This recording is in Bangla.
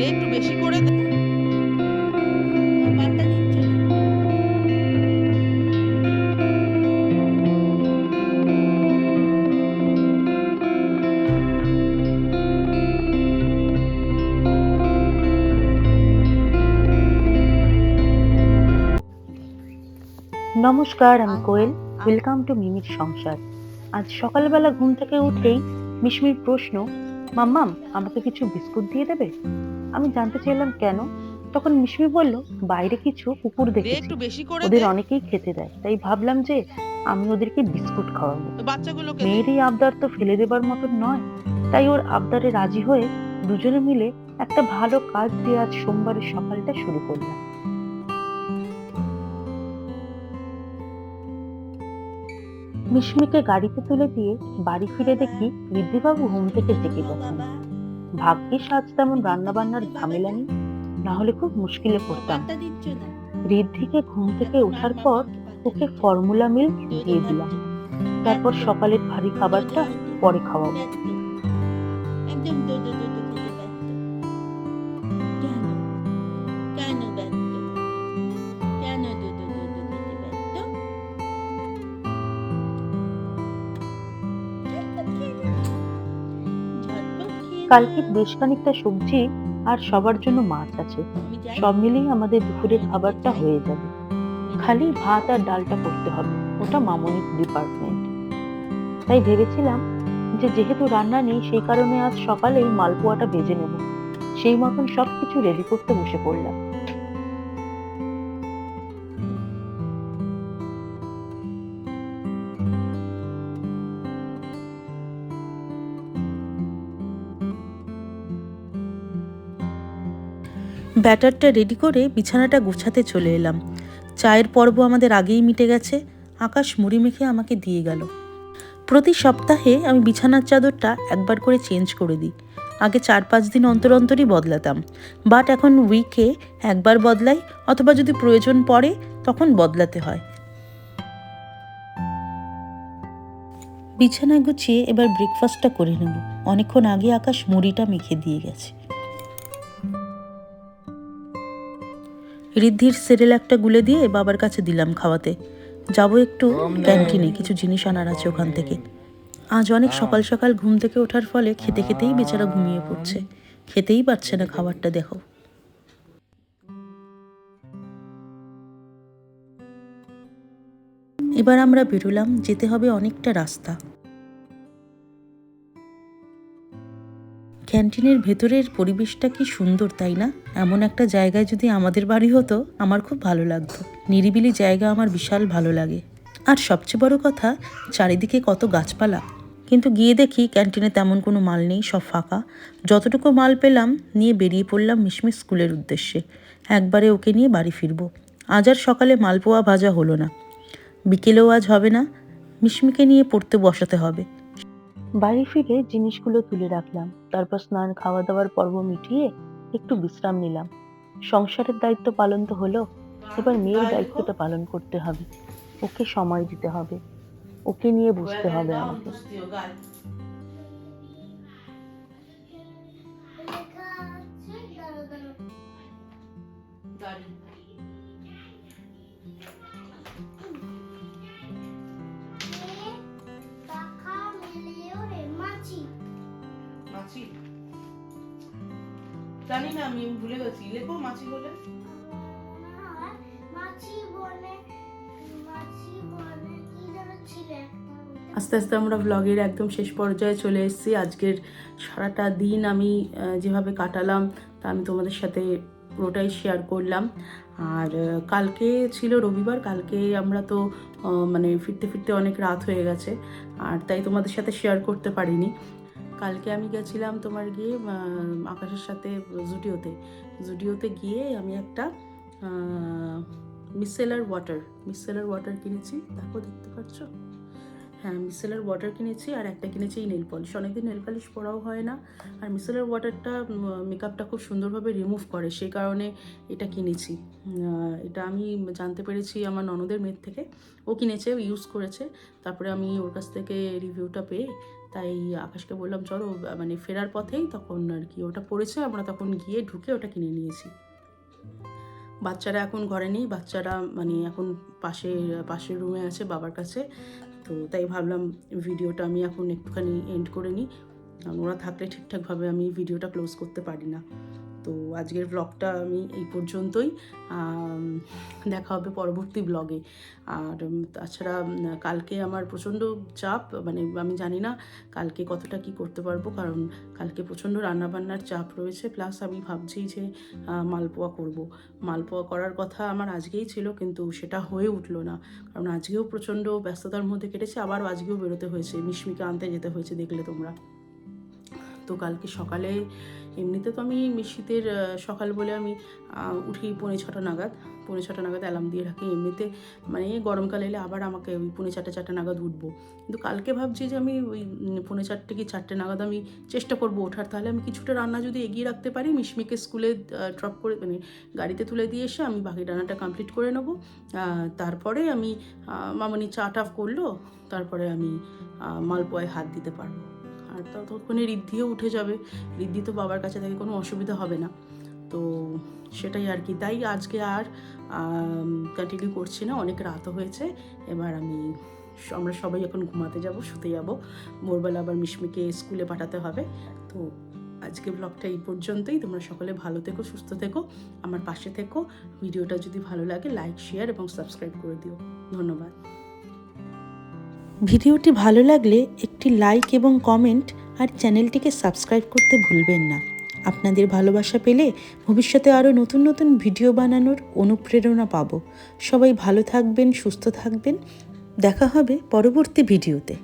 দে একটু বেশি করে নমস্কার আমি কোয়েল। ওয়েলকাম টু মিমির সংসার। আজ সকালবেলা ঘুম থেকে উঠেই মিশমির প্রশ্ন মাম্মাম আমাকে কিছু বিস্কুট দিয়ে দেবে? আমি জানতে চাইলাম কেন? তখন মিশমি বলল বাইরে কিছু কুকুর দেখেছি। একটু বেশি করে ওদের অনেকেই খেতে দেয়। তাই ভাবলাম যে আমি ওদেরকে বিস্কুট খাওয়াবো। মেয়ের এই আবদার তো ফেলে দেবার মতন নয়। তাই ওর আবদারে রাজি হয়ে দুজনে মিলে একটা ভালো কাজ দিয়ে আজ সোমবারের সকালটা শুরু করলাম। মিশমিকে গাড়িতে তুলে দিয়ে বাড়ি ফিরে দেখি ঋদ্ধিবাবু ঘুম থেকে জেগে গেছেন ভাগ্যিস আজ তেমন রান্নাবান্নার ঝামেলা নেই না হলে খুব মুশকিলে পড়তাম। ঋদ্ধিকে ঘুম থেকে ওঠার পর ওকে ফর্মুলা মিল্ক দিয়ে দিলাম। তারপর সকালের ভারী খাবারটা পরে খাওয়াবো। কালকে বেশ খানিকটা সবজি আর সবার জন্য মাছ আছে। সব মিলিয়ে আমাদের দুপুরের খাবারটা হয়ে যাবে। খালি ভাত আর ডালটা করতে হবে। ওটা মামনিক ডিপার্টমেন্ট তাই ভেবেছিলাম যে যেহেতু রান্না নেই, সেই কারণে আজ সকালেই মালপোয়াটা বেজে নেব। সেই মতন সবকিছু রেডি করতে বসে পড়লাম। ব্যাটারটা রেডি করে বিছানাটা গোছাতে চলে এলাম। চায়ের পর্ব আমাদের আগেই মিটে গেছে। আকাশ মুড়ি মেখে আমাকে দিয়ে গেল। প্রতি সপ্তাহে আমি বিছানার চাদরটা একবার করে চেঞ্জ করে দিই। আগে চার পাঁচ দিন অন্তর অন্তরই বদলাতাম। বাট এখন উইকে একবার বদলাই অথবা যদি প্রয়োজন পড়ে তখন বদলাতে হয়। বিছানা গুছিয়ে এবার ব্রেকফাস্টটা করে নেব। অনেকক্ষণ আগে আকাশ মুড়িটা মেখে দিয়ে গেছে। ঋদ্ধির সেরেল একটা গুলে দিয়ে বাবার কাছে দিলাম খাওয়াতে। যাব একটু ক্যান্টিনে কিছু জিনিস আনার আছে ওখান থেকে। আজ অনেক সকাল সকাল ঘুম থেকে ওঠার ফলে খেতে খেতেই বেচারা ঘুমিয়ে পড়ছে। খেতেই পারছে না খাবারটা, দেখো। এবার আমরা বেরোলাম, যেতে হবে অনেকটা রাস্তা। ক্যান্টিনের ভেতরের পরিবেশটা কি সুন্দর, তাই না? এমন একটা জায়গায় যদি আমাদের বাড়ি হতো, আমার খুব ভালো লাগতো। নিরিবিলি জায়গা আমার বিশাল ভালো লাগে। আর সবচেয়ে বড় কথা, চারিদিকে কত গাছপালা। কিন্তু গিয়ে দেখি ক্যান্টিনে তেমন কোনো মাল নেই, সব ফাঁকা। যতটুকু মাল পেলাম, নিয়ে বেরিয়ে পড়লাম মিশমিশ স্কুলের উদ্দেশ্যে। একবারে ওকে নিয়ে বাড়ি ফিরবো। আজ আর সকালে মালপোয়া ভাজা হলো না। বিকেলেও আজ হবে না। মিশমিকে নিয়ে পড়তে বসাতে হবে। বাড়ি ফিরে জিনিসগুলো তুলে রাখলাম, তারপর স্নান খাওয়া দাওয়ার পর্ব মিটিয়ে একটু বিশ্রাম নিলাম। সংসারের দায়িত্ব পালন তো হলো, এবার মেয়ের দায়িত্বটা পালন করতে হবে। ওকে সময় দিতে হবে। ওকে নিয়ে বুঝতে হবে আমাকে। টাকা মাছি? জানি না, আমি ভুলে গেছি। লেখো মাছি বলে। আস্তে আস্তে আমরা ব্লগের একদম শেষ পর্যায়ে চলে এসেছি। আজকের সারাটা দিন আমি যেভাবে কাটালাম, তা আমি তোমাদের সাথে পুরোটাই শেয়ার করলাম। আর কালকে ছিল রবিবার, কালকে আমরা তো মানে ফিরতে ফিরতে অনেক রাত হয়ে গেছে, আর তাই তোমাদের সাথে শেয়ার করতে পারিনি। কালকে আমি গেছিলাম তোমার গিয়ে আকাশের সাথে জুডিওতে। জুডিওতে গিয়ে আমি একটা মিসেলার ওয়াটার মিসেলার ওয়াটার কিনেছি। দেখো, দেখতে পাচ্ছ? হ্যাঁ মিসেলার ওয়াটার কিনেছি আর একটা কিনেছি এই নেল পলিশ অনেকদিন নেল পলিশ পরাও হয় না। আর মিসেলার ওয়াটারটা মেকআপটা খুব সুন্দরভাবে রিমুভ করে সেই কারণে এটা কিনেছি। এটা আমি জানতে পেরেছি আমার ননদের মেয়ের থেকে। ও কিনেছে ইউজ করেছে। তারপরে আমি ওর কাছ থেকে রিভিউটা পেয়ে তাই আকাশকে বললাম, চলো মানে ফেরার পথেই তখন আর কি ওটা পড়েছে, আমরা তখন গিয়ে ঢুকে ওটা কিনে নিয়েছি। বাচ্চারা এখন ঘরে নেই, বাচ্চারা মানে এখন পাশে, পাশের রুমে আছে, বাবার কাছে। তো তাই ভাবলাম ভিডিওটা আমি এখন একটুখানি এন্ড করে নিই। ওরা থাকলে ঠিকঠাকভাবে আমি ভিডিওটা ক্লোজ করতে পারি না। তো আজকের ব্লগটা আমি এই পর্যন্তই। দেখা হবে পরবর্তী ব্লগে আর তাছাড়া কালকে আমার প্রচণ্ড চাপ মানে আমি জানি না কালকে কতটা কি করতে পারব, কারণ কালকে প্রচণ্ড রান্নাবান্নার চাপ রয়েছে প্লাস আমি ভাবছি যে মালপোয়া করব। মালপোয়া করার কথা আমার আজকেই ছিল, কিন্তু সেটা হয়ে উঠল না। কারণ আজকেও প্রচণ্ড ব্যস্ততার মধ্যে কেটেছে আবার আজকেও বেরোতে হয়েছে, মিশমিকে আনতে যেতে হয়েছে, দেখলে তোমরা। তো কালকে সকালে এমনিতে তো আমি শীতের সকাল বলে আমি উঠি পৌনে ছটা নাগাদ। পৌনে ছটা নাগাদ অ্যালার্ম দিয়ে রাখি। এমনিতে মানে গরমকাল এলে আবার আমাকে ওই পৌনে চারটে চারটে নাগাদ উঠবো। কিন্তু কালকে ভাবছি যে আমি ওই পৌনে চারটে কি চারটে নাগাদ আমি চেষ্টা করব ওঠার। তাহলে আমি কিছুটা রান্না যদি এগিয়ে রাখতে পারি, মিশমিকে স্কুলে ড্রপ করে মানে গাড়িতে তুলে দিয়ে এসে আমি বাকি রান্নাটা কমপ্লিট করে নেব। তারপরে আমি মামনি চা টাফ করল, তারপরে আমি মালপোয়ায় হাত দিতে পারব। আর ততক্ষণে ঋদ্ধিও উঠে যাবে। ঋদ্ধি তো বাবার কাছে থেকে কোনো অসুবিধা হবে না। তো সেটাই আর কি। তাই আজকে আর কন্টিনিউ করছি না। অনেক রাতও হয়েছে। এবার আমি আমরা সবাই এখন ঘুমাতে যাব, শুতে যাব। ভোরবেলা আবার মিশমিকে স্কুলে পাঠাতে হবে। তো আজকে ব্লগটা এই পর্যন্তই। তোমরা সকলে ভালো থেকো, সুস্থ থেকো, আমার পাশে থেকো। ভিডিওটা যদি ভালো লাগে লাইক শেয়ার এবং সাবস্ক্রাইব করে দিও। ধন্যবাদ। ভিডিওটি ভালো লাগলে একটি লাইক এবং কমেন্ট আর চ্যানেলটিকে সাবস্ক্রাইব করতে ভুলবেন না। আপনাদের ভালোবাসা পেলে ভবিষ্যতে আরও নতুন নতুন ভিডিও বানানোর অনুপ্রেরণা পাব। সবাই ভালো থাকবেন, সুস্থ থাকবেন। দেখা হবে পরবর্তী ভিডিওতে